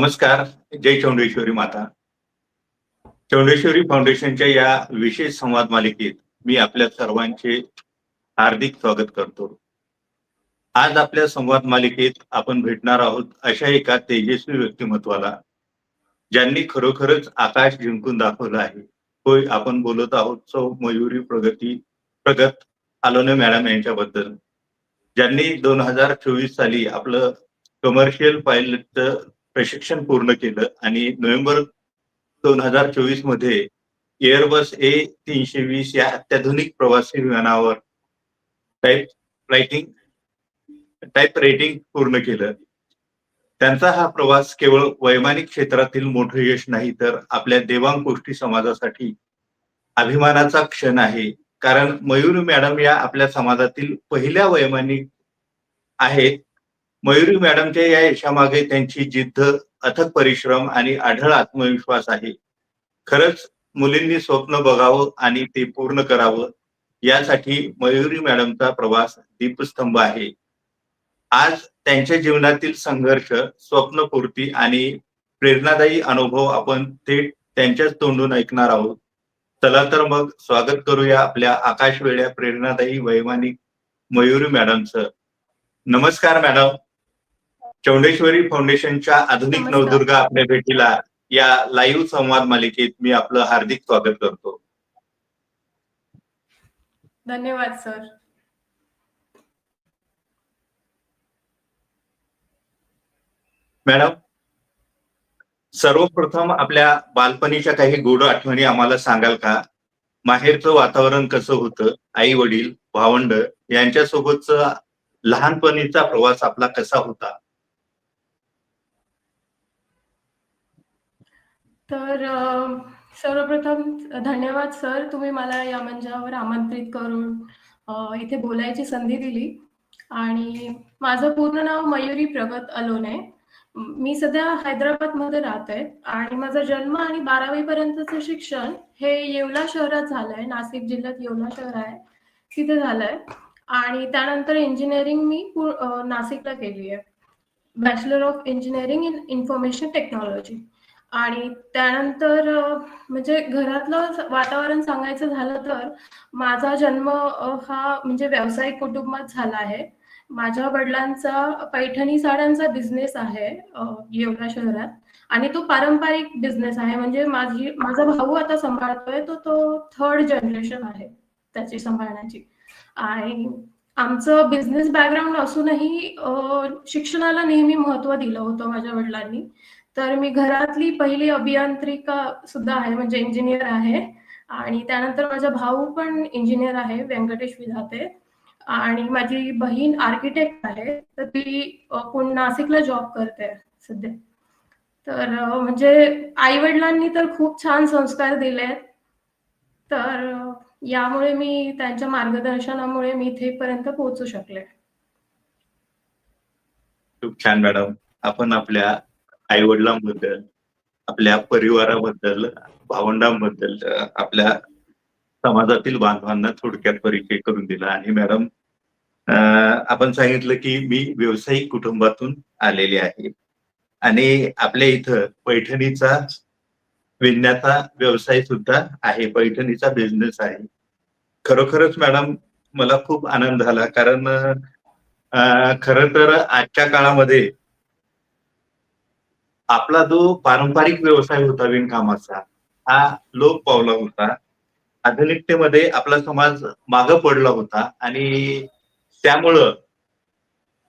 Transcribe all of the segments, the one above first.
नमस्कार जय चौंडेश्वरी माता. चौंडेश्वरी फाउंडेशनच्या या विशेष संवाद मालिकेत मी आपल्या सर्वांचे हार्दिक स्वागत करतो. आज आपल्या संवाद मालिकेत आपण भेटणार आहोत अशा एका तेजस्वी व्यक्तिमत्वाला ज्यांनी खरोखरच आकाश जिंकून दाखवलं आहे. होय आपण बोलत आहोत सौ मयुरी प्रगती प्रगत आलोने मॅडम यांच्याबद्दल. ज्यांनी दोन हजार चोवीस साली आपलं कमर्शियल पायलटचं प्रशिक्षण पूर्ण केलं आणि नोव्हेंबर दोन हजार चोवीसमध्ये एअरबस ए तीनशे वीस या अत्याधुनिक प्रवासी विमानावर टाईप रायटिंग टाईप रेटिंग पूर्ण केलं. त्यांचा हा प्रवास केवळ वैमानिक क्षेत्रातील मोठं यश नाही तर आपल्या देवांग गोष्टी समाजासाठी अभिमानाचा क्षण आहे. कारण मयूर मॅडम या आपल्या समाजातील पहिल्या वैमानिक आहेत. मयुरी मॅडमच्या या यशामागे त्यांची जिद्द अथक परिश्रम आणि आढळ आत्मविश्वास आहे. खरंच मुलींनी स्वप्न बघावं आणि ते पूर्ण करावं यासाठी मयुरी मॅडमचा प्रवास दीपस्तंभ आहे. आज त्यांच्या जीवनातील संघर्ष स्वप्नपूर्ती आणि प्रेरणादायी अनुभव आपण थेट त्यांच्याच तोंडून ऐकणार आहोत. चला तर मग स्वागत करूया आपल्या आकाश वेळ्या प्रेरणादायी वैमानिक मयुरी मॅडमचं. नमस्कार मॅडम. चौंडेश्वरी फाउंडेशनच्या आधुनिक. नवदुर्गा आपल्या भेटीला या लाईव्ह संवाद मालिकेत मी आपलं हार्दिक स्वागत करतो. धन्यवाद सर. मॅडम सर्वप्रथम आपल्या बालपणीच्या काही गोड आठवणी आम्हाला सांगाल का? माहेरचं वातावरण कसं होतं? आई वडील भावंड यांच्यासोबतचा लहानपणीचा प्रवास आपला कसा होता? तर सर्वप्रथम धन्यवाद सर. तुम्ही मला या मंचावर आमंत्रित करून इथे बोलायची संधी दिली. आणि माझं पूर्ण नाव मयुरी प्रगत अलोने. मी सध्या हैदराबादमध्ये राहते आणि माझा जन्म आणि बारावी पर्यंतचं शिक्षण हे येवला शहरात झालंय. नाशिक जिल्ह्यात येवला शहर आहे. तिथे झालंय. आणि त्यानंतर इंजिनिअरिंग मी नाशिकला केली आहे. Bachelor of engineering in information technology आणि त्यानंतर म्हणजे घरातलं वातावरण सांगायचं झालं तर माझा जन्म हा म्हणजे व्यावसायिक कुटुंबात झाला आहे. माझ्या वडिलांचा पैठणी साड्यांचा बिझनेस आहे येवला शहरात. आणि तो पारंपरिक बिझनेस आहे म्हणजे माझी माझा भाऊ आता सांभाळतोय तो तो थर्ड जनरेशन आहे त्याची सांभाळण्याची. आणि आमचं बिझनेस बॅकग्राऊंड असूनही शिक्षणाला नेहमी महत्त्व दिलं होतं माझ्या वडिलांनी. तर मी घरातली पहिली अभियांत्रिका सुद्धा आहे म्हणजे इंजिनियर आहे. आणि त्यानंतर माझा भाऊ पण इंजिनियर आहे व्यंकटेश विधाते. आणि माझी बहीण आर्किटेक्ट आहे तर ती कोण नाशिकला जॉब करते सध्या. तर म्हणजे आई वडिलांनी तर खूप छान संस्कार दिलेत तर यामुळे मी त्यांच्या मार्गदर्शनामुळे मी इथेपर्यंत पोहोचू शकले. खूप छान मॅडम. आपण आपल्या आई वडिलांबद्दल आपल्या परिवाराबद्दल भावंडांबद्दल आपल्या समाजातील बांधवांना थोडक्यात परिचय करून दिला. आणि मॅडम अ, आपण सांगितलं की मी व्यावसायिक कुटुंबातून आलेले आहे. आणि आपल्या इथं पैठणीचा विणण्याचा व्यवसाय सुद्धा आहे. पैठणीचा बिझनेस आहे. खरोखरच मॅडम मला खूप आनंद झाला. कारण खर तर आजच्या काळामध्ये आपला जो पारंपरिक व्यवसाय होता विणकामाचा हा लोप पावला होता. आधुनिकतेमध्ये आपला समाज मागं पडला होता आणि त्यामुळं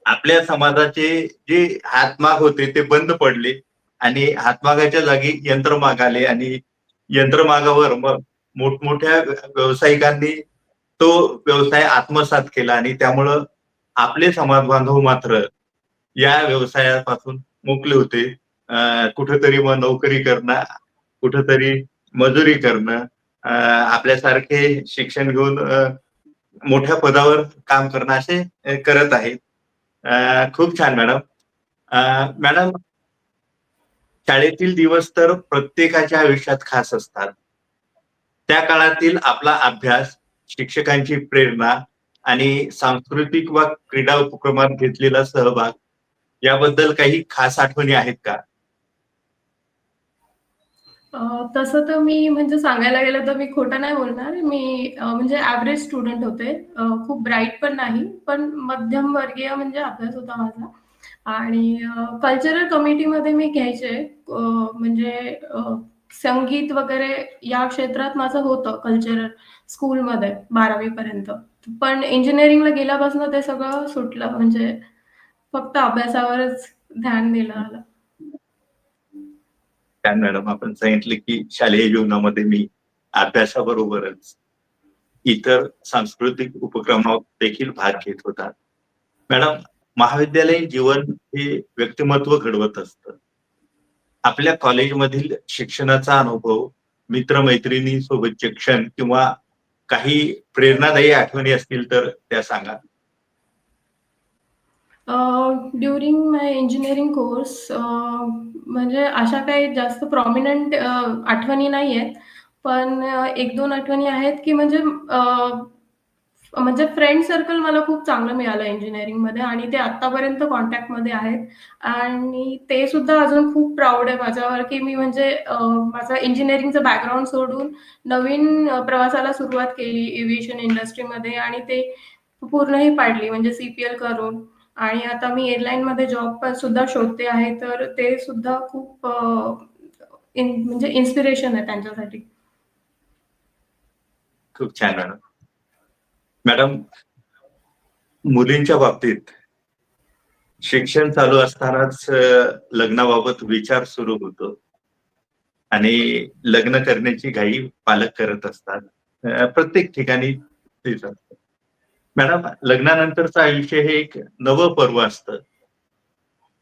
आपल्या समाजाचे जे हातमाग होते ते बंद पडले आणि हातमागाच्या जागी यंत्रमाग आले आणि यंत्रमागावर मग मोठमोठ्या व्यावसायिकांनी तो व्यवसाय आत्मसात केला आणि त्यामुळं आपले समाज बांधव मात्र या व्यवसायापासून मुकले होते. कुठेतरी मग नोकरी करणं कुठेतरी मजुरी करणं अं, आपल्यासारखे शिक्षण घेऊन मोठ्या पदावर काम करणं असे करत आहेत. अं, खूप छान मॅडम. अं, मॅडम शाळेतील दिवस तर प्रत्येकाच्या आयुष्यात खास असतात. त्या काळातील आपला अभ्यास शिक्षकांची प्रेरणा आणि सांस्कृतिक व क्रीडा उपक्रमात घेतलेला सहभाग याबद्दल काही खास आठवणी आहेत का? तसं तर मी म्हणजे सांगायला गेलं तर मी खोटं नाही बोलणार. मी म्हणजे ॲव्हरेज स्टुडंट होते. खूप ब्राईट पण नाही, पण मध्यमवर्गीय म्हणजे अभ्यास होता माझा. आणि कल्चरल कमिटीमध्ये मी घ्यायचे. म्हणजे संगीत वगैरे या क्षेत्रात माझं होतं कल्चरल स्कूलमध्ये 12वी पर्यंत. पण इंजिनिअरिंगला गेल्यापासून ते सगळं सुटलं. म्हणजे फक्त अभ्यासावरच ध्यान दिलं आलं. छान मॅडम आपण सांगितलं की शालेय जीवनामध्ये मी अभ्यासाबरोबरच इतर सांस्कृतिक उपक्रमात देखील भाग घेत होता. मॅडम महाविद्यालयीन जीवन हे व्यक्तिमत्व घडवत असतं. आपल्या कॉलेजमधील शिक्षणाचा अनुभव, मित्र-मैत्रिणी सोबतचे क्षण किंवा काही प्रेरणादायी आठवणी असतील तर त्या सांगा? ड्युरिंग माय इंजिनिअरिंग कोर्स म्हणजे अशा काही जास्त प्रॉमिनंट uh, आठवणी नाही आहेत पण uh, एक दोन आठवणी आहेत, की म्हणजे uh, म्हणजे फ्रेंड सर्कल मला खूप चांगलं मिळालं इंजिनिअरिंगमध्ये आणि ते आत्तापर्यंत कॉन्टॅक्टमध्ये आहेत. आणि ते सुद्धा अजून खूप प्राउड आहे माझ्यावर, की मी म्हणजे माझा माझं इंजिनिअरिंगचं बॅकग्राऊंड सोडून नवीन प्रवासाला सुरुवात केली एव्हिएशन इंडस्ट्रीमध्ये आणि ते पूर्णही पाडली. म्हणजे सी-पी-एल करून. आणि आता मी एअरलाईनमध्ये जॉब सुद्धा शोधते आहे. तर ते सुद्धा खूप इन म्हणजे इन्स्पिरेशन आहे त्यांच्यासाठी. खूप छान मॅडम. मॅडम मुलींच्या बाबतीत शिक्षण चालू असतानाच लग्नाबाबत विचार सुरू होतो. आणि लग्न करण्याची घाई पालक करत असतात. प्रत्येक ठिकाणी मॅडम लग्नानंतरचं आयुष्य हे एक नवं पर्व असतं.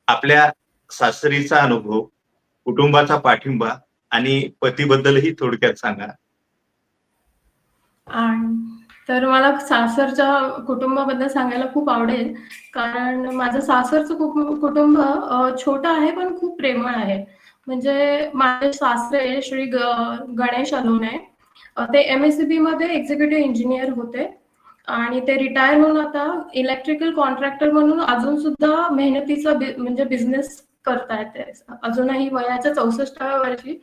आपल्या सासरीचा अनुभव, कुटुंबाचा पाठिंबा आणि पतीबद्दलही थोडक्यात सांगा? आणि तर मला सासरच्या कुटुंबाबद्दल सांगायला खूप आवडेल. कारण माझं सासरचं कुटुंब छोटं आहे, पण खूप प्रेमळ आहे. म्हणजे माझे सासरे श्री गणेश अलोने ते एम एस सी बी मध्ये एक्झिक्युटिव्ह इंजिनियर होते आणि ते रिटायर होऊन आता इलेक्ट्रिकल कॉन्ट्रॅक्टर म्हणून अजून सुद्धा मेहनतीचा म्हणजे बिझनेस करतायत ते. अजूनही वयाच्या 64व्या वर्षी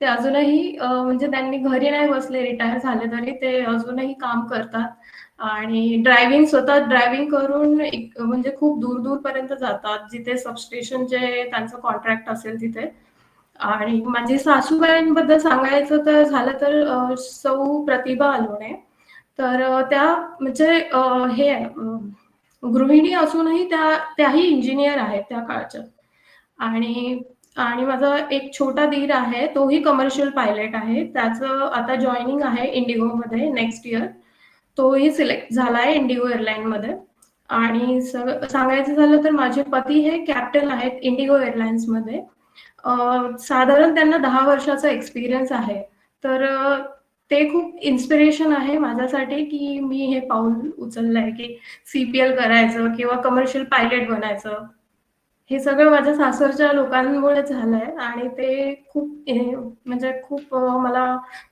ते अजूनही म्हणजे त्यांनी घरी नाही बसले, रिटायर झाले तरी ते अजूनही काम करतात आणि ड्रायव्हिंग स्वतः ड्रायव्हिंग करून म्हणजे खूप दूर-दूरपर्यंत जातात. जिथे सबस्टेशन जे त्यांचं कॉन्ट्रॅक्ट असेल तिथे. आणि माझी सासूबाईंबद्दल सांगायचं तर झालं तर सौ प्रतिभा अलोने. तर त्या म्हणजे हे गृहिणी असूनही त्या त्याही इंजिनियर आहेत त्या काळच्या. आणि आणि माझा एक छोटा दीर आहे, तोही कमर्शियल पायलट आहे. त्याचं आता जॉइनिंग आहे इंडिगोमध्ये नेक्स्ट इयर. तोही सिलेक्ट झाला आहे इंडिगो एअरलाईनमध्ये. आणि सांगायचं झालं तर माझे पती हे कॅप्टन आहेत इंडिगो एअरलाईन्समध्ये. मध्ये साधारण त्यांना दहा वर्षाचा एक्सपिरियन्स आहे. तर ते खूप इन्स्पिरेशन आहे माझ्यासाठी, की मी हे पाऊल उचललंय, की सीपीएल करायचं किंवा कमर्शियल पायलट बनायचं. हे सगळं माझ्या सासरच्या लोकांमुळे झालंय आणि ते खूप म्हणजे खूप मला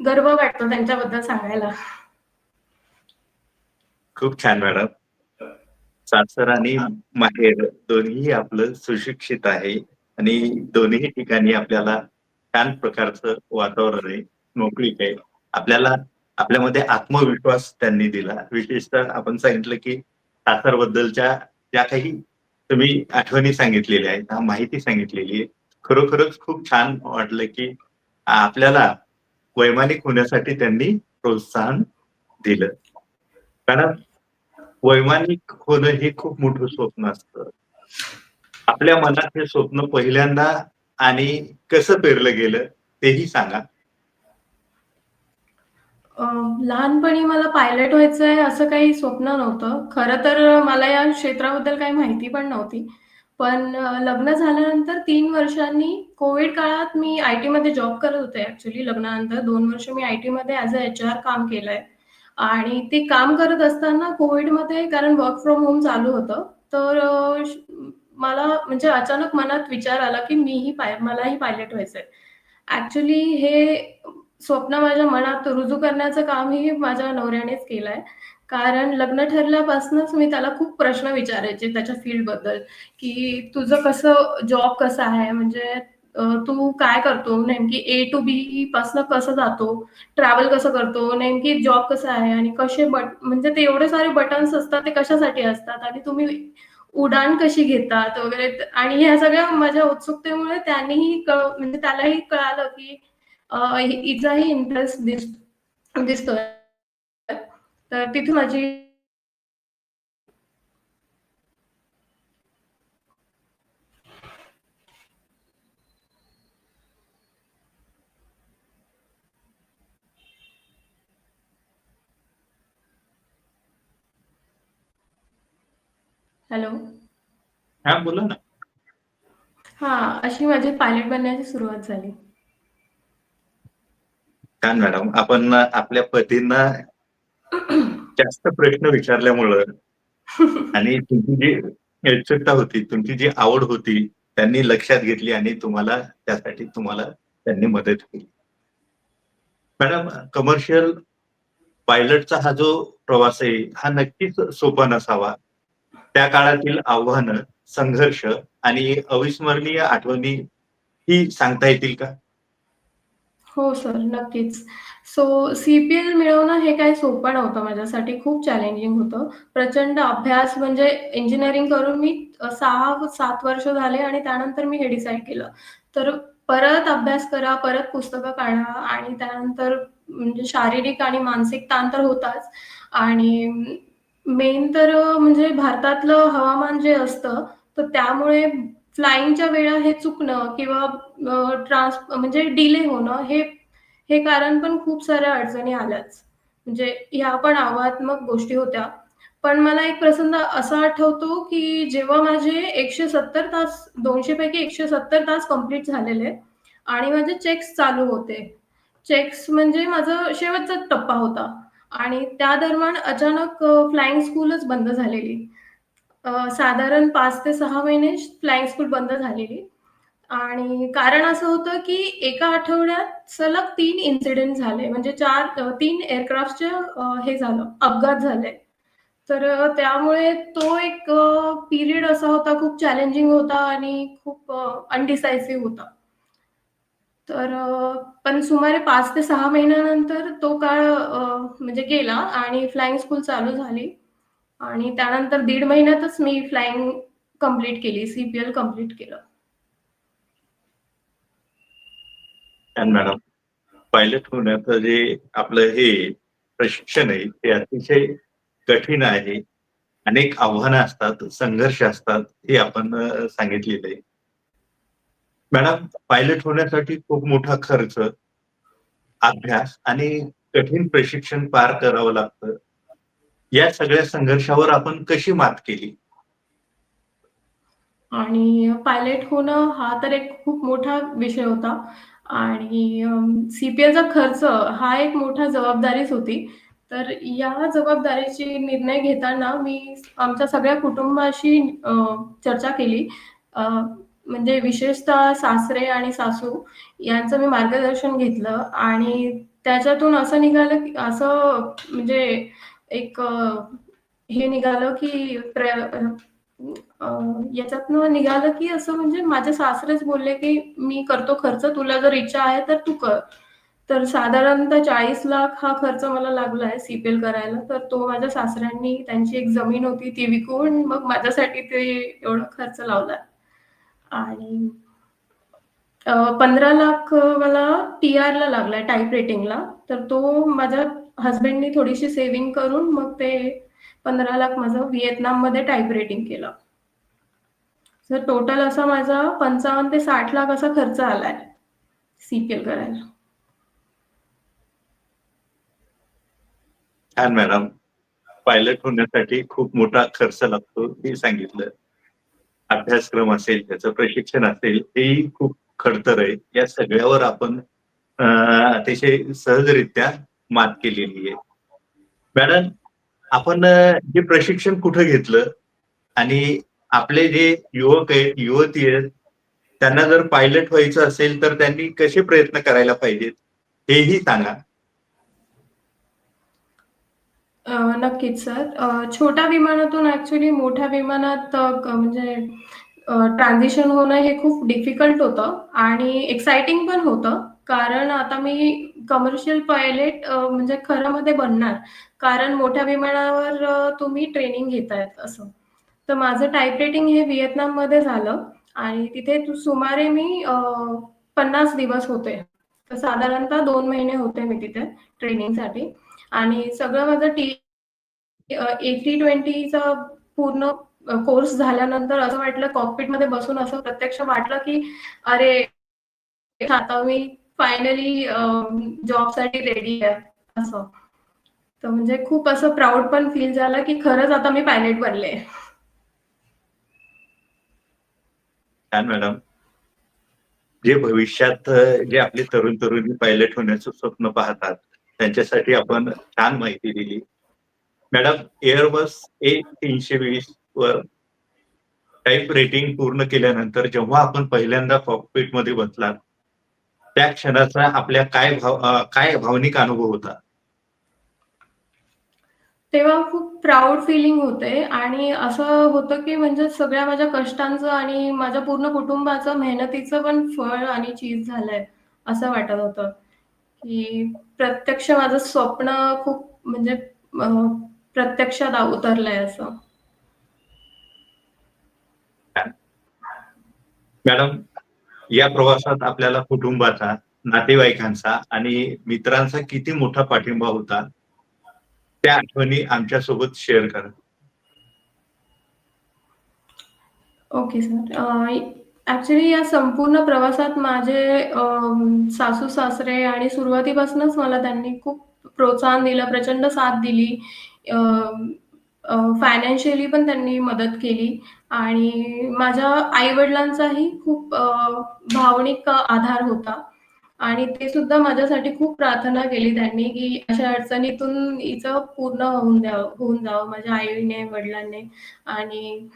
गर्व वाटतो त्यांच्याबद्दल सांगायला. खूप छान मॅडम. सासर आणि माहेर दोन्हीही आपलं सुशिक्षित आहे आणि दोन्ही ठिकाणी आपल्याला छान प्रकारचं वातावरण आहे, मोकळीक आहे. आपल्याला आपल्यामध्ये आत्मविश्वास त्यांनी दिला. विशेषतः आपण सांगितलं की सासरबद्दलच्या ज्या काही तुम्ही आठवणी सांगितलेल्या आहेत, माहिती सांगितलेली आहे. खरोखरच खूप छान वाटलं की आपल्याला वैमानिक होण्यासाठी त्यांनी प्रोत्साहन दिलं. कारण वैमानिक होणं हे खूप मोठं स्वप्न असतं. आपल्या मनात हे स्वप्न पहिल्यांदा आणि कसं पेरलं गेलं तेही सांगा? लहानपणी मला पायलट व्हायचंय असं काही स्वप्न नव्हतं. खरं तर मला या क्षेत्राबद्दल काही माहिती पण नव्हती. पण लग्न झाल्यानंतर तीन वर्षांनी कोविड काळात मी आय-टीमध्ये जॉब करत होते ऍक्च्युली लग्नानंतर दोन वर्ष मी आय-टीमध्ये ॲज अ एच-आर काम केलंय. आणि ते काम करत असताना कोविडमध्ये कारण वर्क फ्रॉम होम चालू होतं. तर मला म्हणजे अचानक मनात विचार आला, की मीही पाय मलाही पायलट व्हायचंय. ऍक्च्युली हे स्वप्न माझ्या मनात रुजू करण्याचं कामही माझ्या नवऱ्यानेच केलंय. कारण लग्न ठरल्यापासूनच मी त्याला खूप प्रश्न विचारायचे त्याच्या फील्डबद्दल, की तुझं कसं जॉब कसा आहे? म्हणजे तू काय करतो? नेमकी ए टू बी पासनं कसं जातो? ट्रॅव्हल कसं करतो? नेमकी जॉब कसा आहे? आणि कसे बट म्हणजे ते एवढे सारे बटन्स असतात, ते कशासाठी असतात? आणि तुम्ही उडान कशी घेतात वगैरे आणि ह्या सगळ्या माझ्या उत्सुकतेमुळे त्यांनीही कळ म्हणजे त्यालाही कळालं, की हिचाही इंटरेस्ट दिस दिसतोय. तर तिथून माझी हॅलो. हां, बोला ना. हां, अशी माझी पायलट बनण्याची सुरुवात झाली. छान मॅडम. आपण आपल्या पतींना जास्त प्रश्न विचारल्यामुळं आणि तुमची जी इच्छुकता होती, तुमची जी आवड होती, त्यांनी लक्षात घेतली आणि तुम्हाला त्यासाठी तुम्हाला त्यांनी मदत केली. मॅडम कमर्शियल पायलटचा हा जो प्रवास आहे, हा नक्कीच सोपा नसावा. त्या काळातील आव्हानं, संघर्ष आणि अविस्मरणीय आठवणी ही सांगता येतील का? हो सर, नक्कीच. सो सी-पी-एल मिळवणं हे काही सोपं नव्हतं माझ्यासाठी. खूप चॅलेंजिंग होतं. प्रचंड अभ्यास म्हणजे इंजिनिअरिंग करून मी अ, 6-7 वर्ष झाले आणि त्यानंतर मी हे डिसाईड केलं. तर परत अभ्यास करा, परत पुस्तकं काढा आणि त्यानंतर म्हणजे शारीरिक आणि मानसिक ताण तर होताच आणि मेन तर अ, म्हणजे भारतातलं हवामान जे असतं, तर त्यामुळे फ्लाइंगच्या वेळा हे चुकणं किंवा ट्रान्स म्हणजे डिले होणं हे हे कारण पण खूप साऱ्या अडचणी आल्याच. म्हणजे ह्या पण आव्हानात्मक गोष्टी होत्या. पण मला एक प्रसंग असा आठवतो, की जेव्हा माझे 170 तास दोनशे पैकी 170 तास कंप्लीट झालेले आणि माझे चेक्स चालू होते. चेक्स म्हणजे माझा शेवटचा टप्पा होता आणि त्या दरम्यान अचानक फ्लाइंग स्कूलच बंद झालेली. साधारण पाच ते सहा महिने फ्लाइंग स्कूल बंद झालेली आणि कारण असं होतं, की एका आठवड्यात सलग तीन इन्सिडेंट झाले. म्हणजे चार तीन एअरक्राफ्टचे हे झालं, अपघात झाले. तर त्यामुळे तो एक पिरियड असा होता, खूप चॅलेंजिंग होता आणि खूप अनडिसायसिव्ह होता. तर पण सुमारे पाच ते सहा महिन्यानंतर तो काळ म्हणजे गेला आणि फ्लाइंग स्कूल चालू झाली आणि त्यानंतर दीड महिन्यातच मी फ्लाइंग कंप्लीट केली, सीपीएल कंप्लीट केलं. मॅडम. पायलट होण्याचं जे आपलं हे प्रशिक्षण आहे, ते अतिशय कठीण आहे. अनेक आव्हानं असतात, संघर्ष असतात, हे आपण सांगितलेलं आहे. मॅडम, पायलट होण्यासाठी खूप मोठा खर्च, अभ्यास आणि कठीण प्रशिक्षण पार करावं लागतं. या सगळ्या संघर्षावर आपण कशी मात केली? आणि पायलट होणं हा तर एक खूप मोठा विषय होता आणि अ, खर्च हा एक मोठा जबाबदारीच होती. तर या जबाबदारीची निर्णय घेताना मी आमच्या सगळ्या कुटुंबाशी चर्चा केली. म्हणजे विशेषतः सासरे आणि सासू यांचं मी मार्गदर्शन घेतलं आणि त्याच्यातून असं निघालं की असं म्हणजे एक हे निघालं की प्र याच्यातनं निघालं, की असं म्हणजे माझे सासरेच बोलले, की "मी करतो खर्च, तुला जर इच्छा आहे तर तू कर." तर साधारणतः चाळीस लाख हा खर्च मला लागला आहे सीपीएल करायला. तर तो माझ्या सासऱ्यांनी त्यांची एक जमीन होती ती विकून मग माझ्यासाठी ते एवढा खर्च लावला आणि पंधरा लाख मला टी-आरला लागलाय टाईप रेटिंगला. तर तो माझ्या हसबँडनी थोडीशी सेव्हिंग करून मग ते पंधरा लाख माझं व्हिएतनाममध्ये टाइप रेटिंग केलं. तर टोटल असा माझा पंचावन्न ते साठ लाख असा खर्च आलाय, सी के करायला. छान मॅडम. पायलट होण्यासाठी खूप मोठा खर्च लागतो, हे सांगितलं. अभ्यासक्रम असेल, त्याचं प्रशिक्षण असेल, हेही खूप खडतर आहे. या सगळ्यावर आपण अतिशय सहजरित्या मात केलेली आहे. मॅडम, आपण जे प्रशिक्षण कुठं घेतलं? आणि आपले जे युवक आहेत, युवती आहेत, त्यांना जर पायलट व्हायचं असेल, तर त्यांनी कसे प्रयत्न करायला पाहिजेत, हेही सांगा? नक्कीच सर. छोट्या विमानातून ऍक्च्युली मोठ्या विमानात म्हणजे ट्रान्झिशन होणं हे खूप डिफिकल्ट होतं आणि एक्साइटिंग पण होतं. कारण आता मी कमर्शियल पायलट म्हणजे म्हणजे खरंमध्ये बनणार. कारण मोठ्या विमानावर तुम्ही ट्रेनिंग घेतायत असं. तर माझं टाईप रायटिंग हे व्हिएतनाममध्ये झालं आणि तिथे सुमारे मी पन्नास दिवस होते. तर साधारणतः दोन महिने होते मी तिथे ट्रेनिंगसाठी आणि सगळं माझं टी एटी ट्वेंटीचा पूर्ण कोर्स झाल्यानंतर असं वाटलं कॉकपिटमध्ये बसून असं प्रत्यक्ष वाटलं, की अरे, आता मी फायनली जॉबसाठी रेडी आहे असं. तर म्हणजे खूप असं प्राउड पण फील झालं, की खरंच आता मी पायलट बनले. छान मॅडम. जे भविष्यात जे आपले तरुण-तरुणी पायलट होण्याचं स्वप्न पाहतात, त्यांच्यासाठी आपण छान माहिती दिली. मॅडम एअरबस A320 वर टाईप रेटिंग पूर्ण केल्यानंतर जेव्हा आपण पहिल्यांदा कॉकपिटमध्ये बसलात, त्या क्षणाचा आपल्या काय भाव काय भावनिक अनुभव होता? तेव्हा खूप प्राउड फीलिंग होते आणि असं होतं, की म्हणजे सगळ्या माझ्या कष्टांचं आणि माझ्या पूर्ण कुटुंबाचं मेहनतीचं पण फळ आणि चीज झालंय, असं वाटत होतं, की प्रत्यक्ष माझं स्वप्न खूप म्हणजे प्रत्यक्षात उतरलंय असं. मॅडम, या प्रवासात आपल्याला कुटुंबाचा, नातेवाईकांचा आणि मित्रांचा किती मोठा पाठिंबा होता? त्या आठवणी आमच्यासोबत शेअर करा. Okay sir. ऍक्च्युली या संपूर्ण प्रवासात माझे सासू-सासरे आणि सुरुवातीपासूनच मला त्यांनी खूप प्रोत्साहन दिलं, प्रचंड साथ दिली. फायनान्शियली पण त्यांनी मदत केली आणि माझ्या आई-वडिलांचाही खूप भावनिक आधार होता. आणि ते सुद्धा माझ्यासाठी खूप प्रार्थना केली त्यांनी, की अशा अडचणीतून हिचं पूर्ण होऊन द्यावं होऊन जावं माझ्या आईने, वडिलांनी. आणि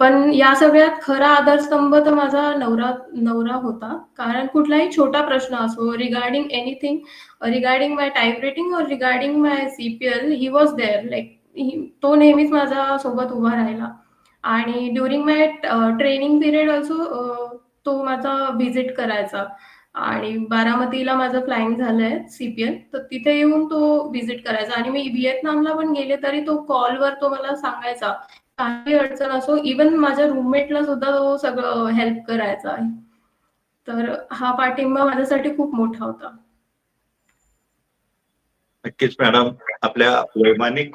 पण या सगळ्यात खरा आधारस्तंभ तर माझा नवरा नवरा होता. कारण कुठलाही छोटा प्रश्न असो regarding anything regarding my type rating regarding my CPL he was there like तो नेहमीच माझ्यासोबत उभा राहिला. आणि during my training period also तो माझा व्हिजिट करायचा आणि बारामतीला माझं फ्लाइंग झालंय सीबीएल तर तिथे येऊन तो व्हिजिट करायचा आणि मी व्हिएतनामला पण गेले तरी तो कॉलवर तो मला सांगायचा, काही अडचण असो, इव्हन माझ्या रूममेटला सुद्धा तो सगळं हेल्प करायचा. तर हा पाठिंबा माझ्यासाठी खूप मोठा होता. नक्कीच मॅडम. आपल्या वैमानिक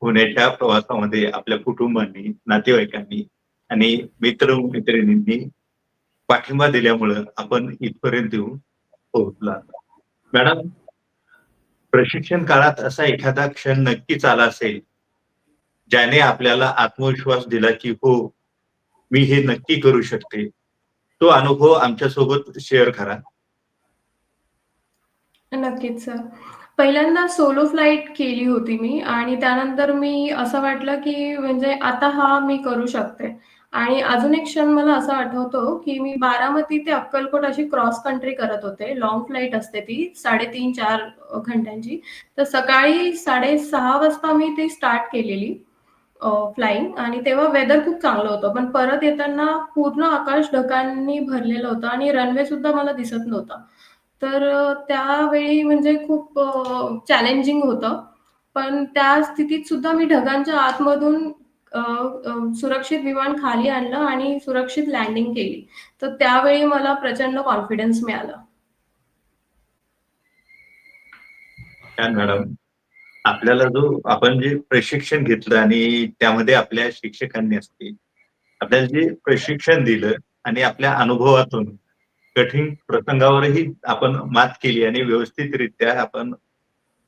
होण्याच्या प्रवासामध्ये आपल्या कुटुंबांनी नातेवाईकांनी आणि मित्र-मैत्रिणींनी पाठिंबा दिल्यामुळं आपण इथपर्यंत येऊन पोहोचला मॅडम प्रशिक्षण काळात असा एखादा क्षण नक्कीच आला असेल, ज्याने आपल्याला आत्मविश्वास दिला, की हो, मी हे नक्की करू शकते. तो अनुभव आमच्यासोबत शेअर करा. नक्कीच सर. पहिल्यांदा सोलो फ्लाईट केली होती मी आणि त्यानंतर मी असं वाटलं, की म्हणजे आता हा मी करू शकते आणि अजून एक क्षण मला असा आठवतो, की मी बारामती ते अक्कलकोट अशी क्रॉस कंट्री करत होते. लॉंग फ्लाईट असते ती साडेतीन चार घंट्यांची. तर सकाळी 6:30 वाजता मी ती स्टार्ट केलेली फ्लाईंग आणि तेव्हा वेदर खूप चांगलं होतं. पण परत येताना पूर्ण आकाश ढगांनी भरलेलं होतं आणि रनवे सुद्धा मला दिसत नव्हता. तर त्यावेळी म्हणजे खूप चॅलेंजिंग होतं. पण त्या स्थितीत सुद्धा मी ढगांच्या आतमधून सुरक्षित विमान खाली आणलं आणि सुरक्षित लँडिंग केली. तर त्यावेळी मला प्रचंड कॉन्फिडन्स मिळाला. मॅडम. आपल्याला जो आपण जे प्रशिक्षण घेतलं आणि त्यामध्ये आपल्या शिक्षकांनी असतील, आपल्याला जे प्रशिक्षण दिलं आणि आपल्या अनुभवातून कठीण प्रसंगावरही आपण मात केली आणि व्यवस्थितरित्या आपण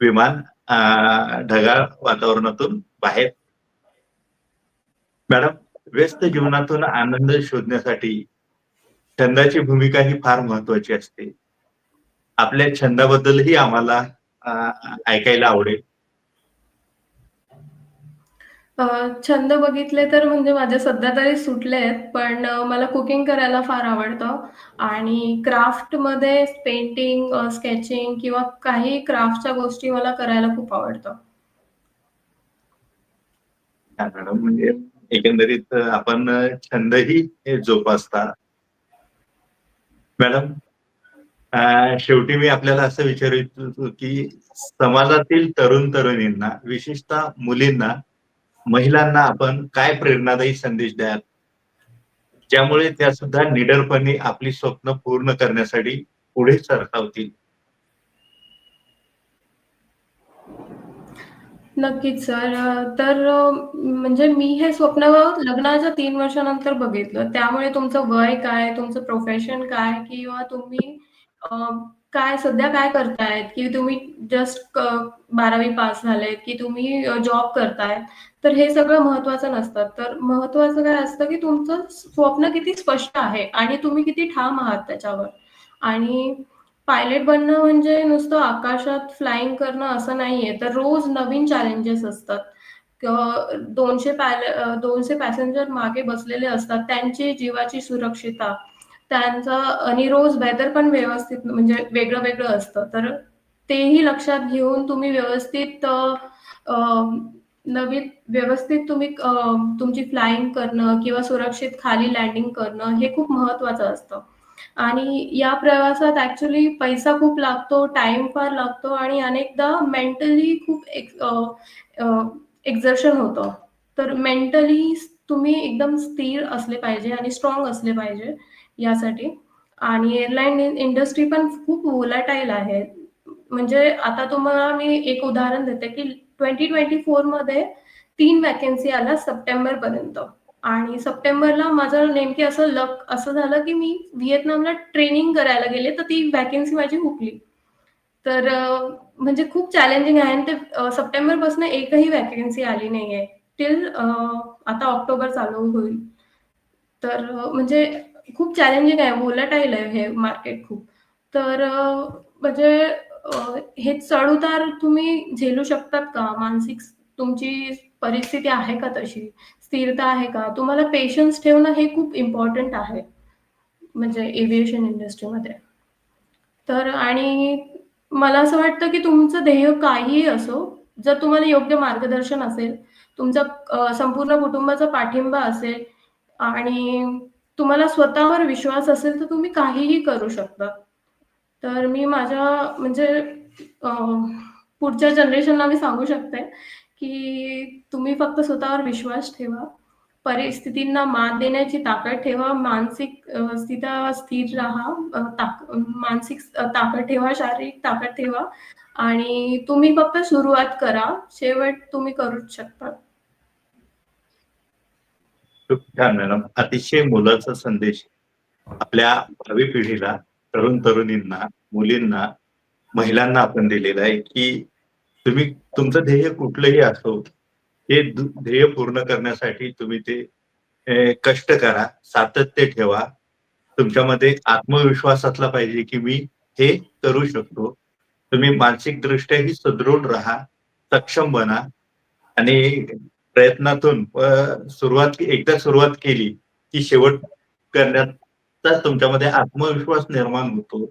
विमान ढगाळ वातावरणातून बाहेर मॅडम, व्यस्त जीवनातून आनंद शोधण्यासाठी छंदाची भूमिका ही फार महत्वाची असते. आपल्या छंदाबद्दलही आम्हाला ऐकायला आवडेल. अ, छंद बघितले तर म्हणजे माझे सध्या तरी सुटले आहेत. पण अ, मला कुकिंग करायला फार आवडतं आणि क्राफ्टमध्ये पेंटिंग, अ, स्केचिंग किंवा काही क्राफ्टच्या गोष्टी मला करायला खूप आवडतं. मॅडम. म्हणजे एकंदरीत आपण छंदही जोपासता मॅडम शेवटी मी आपल्याला असं विचारू इच्छितो की समाजातील तरुण तरुणींना विशेषतः मुलींना महिलांना आपण काय प्रेरणादायी संदेश द्याल ज्यामुळे त्या सुद्धा निडरपणे आपली स्वप्न पूर्ण करण्यासाठी पुढे सरसावतील नक्कीच सर. तर म्हणजे मी हे स्वप्न लग्नाच्या तीन वर्षानंतर बघितलं. त्यामुळे तुमचं वय काय, तुमचं प्रोफेशन काय किंवा तुम्ही काय सध्या काय करतायत, की तुम्ही जस्ट बारावी पास झालेत, की तुम्ही जॉब करतायत तर हे सगळं महत्वाचं नसतं. तर महत्वाचं काय असतं, की तुमचं स्वप्न किती स्पष्ट आहे आणि तुम्ही किती ठाम आहात त्याच्यावर. आणि पायलट बनणं म्हणजे नुसतं आकाशात फ्लाइंग करणं असं नाहीये. तर रोज नवीन चॅलेंजेस असतात. दोनशे पॅल दोनशे पॅसेंजर मागे बसलेले असतात. त्यांची जीवाची सुरक्षितता, त्यांचा आणि रोज वेदर पण व्यवस्थित म्हणजे वेगळं-वेगळं असतं. तर तेही लक्षात घेऊन तुम्ही व्यवस्थित नवीन व्यवस्थित तुम्ही तुमची फ्लाइंग करणं किंवा सुरक्षित खाली लँडिंग करणं हे खूप महत्वाचं असतं. आणि या प्रवासात ऍक्च्युली पैसा खूप लागतो, टाइम फार लागतो आणि अनेकदा मेंटली खूप एक्झर्शन होतं. तर मेंटली तुम्ही एकदम स्थिर असले पाहिजे आणि स्ट्रॉंग असले पाहिजे यासाठी. आणि एअरलाईन इंडस्ट्री पण खूप वोलाटाईल आहे. म्हणजे आता तुम्हाला मी एक उदाहरण देते, की 2024 मध्ये 3 व्हॅकन्सी आल्या सप्टेंबरपर्यंत. आणि सप्टेंबरला माझं नेमकी असं लक असं झालं, की मी व्हिएतनामला ट्रेनिंग करायला गेले, तर ती वॅकन्सी माझी हुकली. तर म्हणजे खूप चॅलेंजिंग आहे आणि ते सप्टेंबरपासून एकही वॅकन्सी आली नाहीये. टिल आता ऑक्टोबर चालू होईल. तर म्हणजे खूप चॅलेंजिंग आहे, व्होलॅटाईल आहे हे मार्केट खूप. तर म्हणजे हे चढ-उतार तुम्ही झेलू शकतात का? मानसिक तुमची परिस्थिती आहे का तशी? स्थिरता आहे का? तुम्हाला पेशन्स ठेवणं हे खूप इम्पॉर्टंट आहे. म्हणजे एव्हिएशन इंडस्ट्रीमध्ये. तर आणि मला असं वाटतं, की तुमचं ध्येय काहीही असो, जर तुम्हाला योग्य मार्गदर्शन असेल, तुमचा संपूर्ण कुटुंबाचा पाठिंबा असेल आणि तुम्हाला स्वतःवर विश्वास असेल, तर तुम्ही काहीही करू शकता. तर मी माझ्या म्हणजे पुढच्या जनरेशनला मी सांगू शकते, की तुम्ही फक्त स्वतःवर विश्वास ठेवा. परिस्थितींना मात देण्याची ताकद ठेवा. मानसिक अ, स्थिता स्थिर राहा. ताक मानसिक ताकद ठेवा, शारीरिक ताकद ठेवा आणि तुम्ही फक्त सुरुवात करा. शेवट तुम्ही करूच शकता. खूप छान मॅडम. अतिशय मोलाचा संदेश आपल्या भावी पिढीला, तरुण-तरुणींना, मुलींना, महिलांना आपण दिलेला आहे, की तुम्ही तुमचं ध्येय कुठलंही असो, हे ध्येय पूर्ण करण्यासाठी तुम्ही ते कष्ट करा, सातत्य ठेवा. तुमच्यामध्ये आत्मविश्वास असला पाहिजे, की मी हे करू शकतो. तुम्ही मानसिकदृष्ट्याही सुदृढ राहा, सक्षम बना आणि प्रयत्नातून सुरुवात एकदा सुरुवात केली, की शेवट करण्यात तर तुमच्यामध्ये आत्मविश्वास निर्माण होतो.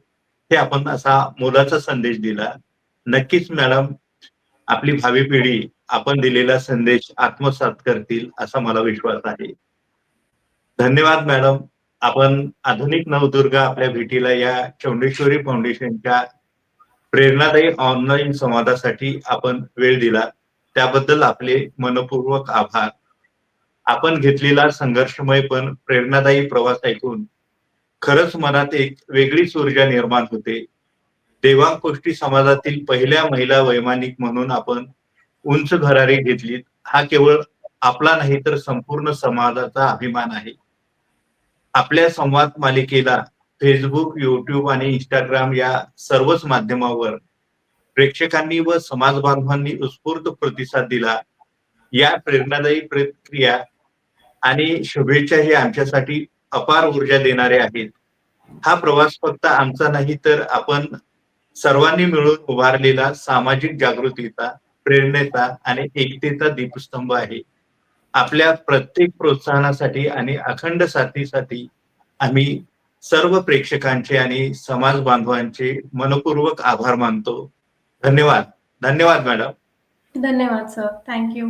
हे आपण असा मोलाचा संदेश दिला. नक्कीच मॅडम, आपली भावी पिढी आपण दिलेला संदेश आत्मसात करतील असा मला विश्वास आहे. धन्यवाद मॅडम. आपण आधुनिक नवदुर्गा आपल्या भेटीला या चौंडेश्वरी फाउंडेशनच्या प्रेरणादायी ऑनलाईन संवादासाठी आपण वेळ दिला. त्याबद्दल आपले मनपूर्वक आभार. आपण घेतलेला संघर्षमय पण प्रेरणादायी प्रवास ऐकून खरंच मनात एक वेगळीच ऊर्जा निर्माण होते. देवांकोष्टी समाजातील पहिल्या महिला वैमानिक म्हणून आपण उंच भरारी घेतलीत. हा केवळ आपला नाही तर संपूर्ण समाजाचा अभिमान आहे. आपल्या संवाद मालिकेला फेसबुक युट्यूब आणि इंस्टाग्राम या सर्वच माध्यमावर प्रेक्षकांनी व समाज बांधवांनी उत्स्फूर्त प्रतिसाद दिला. या प्रेरणादायी प्रतिक्रिया आणि शुभेच्छा हे आमच्यासाठी अपार ऊर्जा देणारे आहेत. हा प्रवास फक्त आमचा नाही तर आपण सर्वांनी मिळून उभारलेला सामाजिक जागृतीचा, प्रेरणेचा आणि एकतेचा दीपस्तंभ आहे. आपल्या प्रत्येक प्रोत्साहनासाठी आणि अखंड साथीसाठी आम्ही सर्व प्रेक्षकांचे आणि समाज बांधवांचे मनपूर्वक आभार मानतो. धन्यवाद. धन्यवाद मॅडम. धन्यवाद सर. Thank you.